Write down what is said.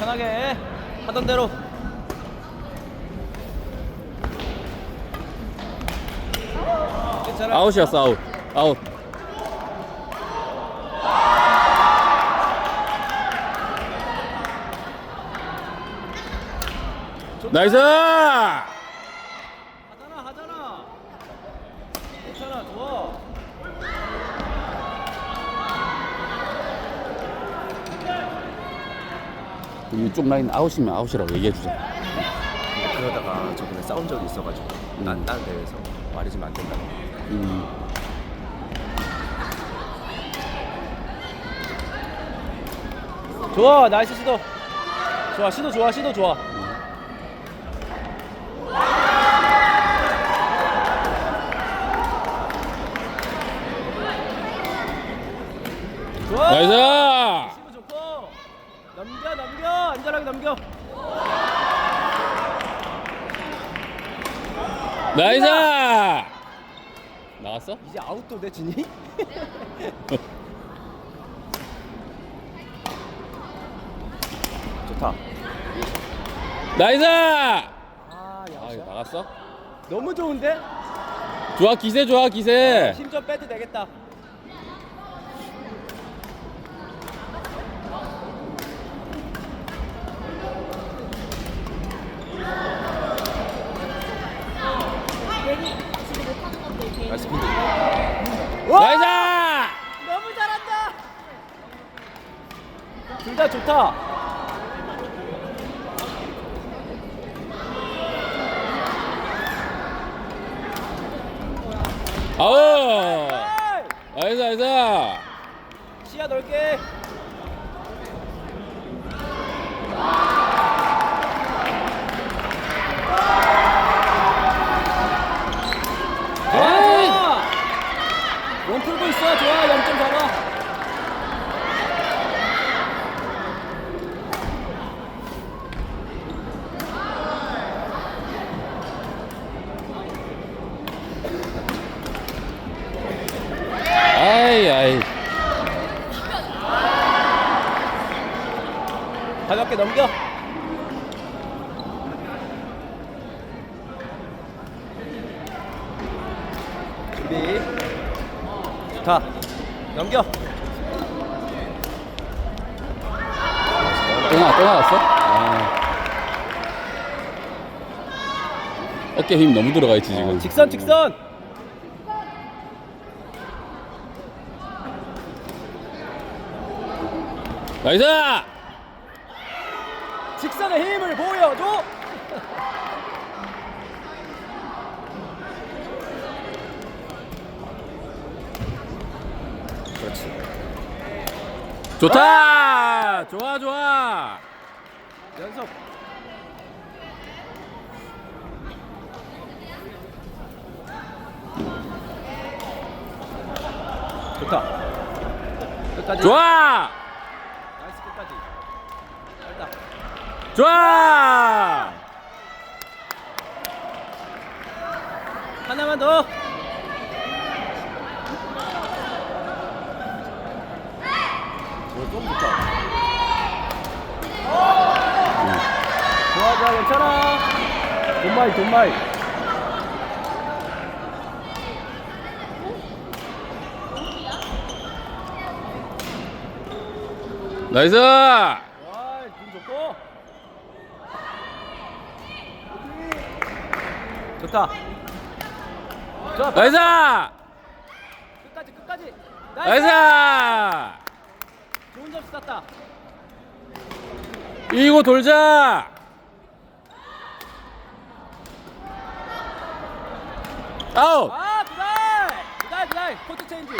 편하게 하던 대로. 아웃이었어 아웃. 아웃. 나이스 하잖아, 하잖아. 괜찮아, 좋아. 이쪽 라인 아웃이면 아웃이라고 얘기해주자 그러다가 저번에 싸운 적이 있어가지고 난 다른 대회에서 말해주면 안 된다고 음. 좋아, 나이스 시도. 좋아, 시도 좋아, 시도 좋아. 좋아. 나이스 시도 좋고. 넘겨, 넘겨, 안전하게 넘겨. 나이스 나왔어? 이제 아웃도 내 진이? 좋다 나이스 아, 아 야, 이거 나갔어? 너무 좋은데? 좋아 기세 좋아 기세 힘좀 빼도 되겠다. 둘다 좋다. 아우 에이! 나이스 나이스 시야 넓게. 좋아, 에이. 좋아. 원 풀고 있어. 좋아, 0점 잡아. 아이 아이 가볍게 넘겨. 준비. 좋다. 넘겨. 또 나, 또 나갔어? 아. 어깨 힘 너무 들어가 있지 지금 직선, 직선. 나이스 직선의 힘을 보여줘. 그렇지 좋다 좋아 좋아 연속. 좋다. 끝까지. 좋아 나이스 끝까지. 좋아 하나만 더. 좋아 좋아 괜찮아. 돈마이 돈마이. 나이스 와, 눈 좋고. 좋다. 좋아. 나이스 끝까지 끝까지. 나이스 좋은 점수 땄다. 이고 돌자 아웃 아, 그다이. 그다이 그다이. 코트 체인지.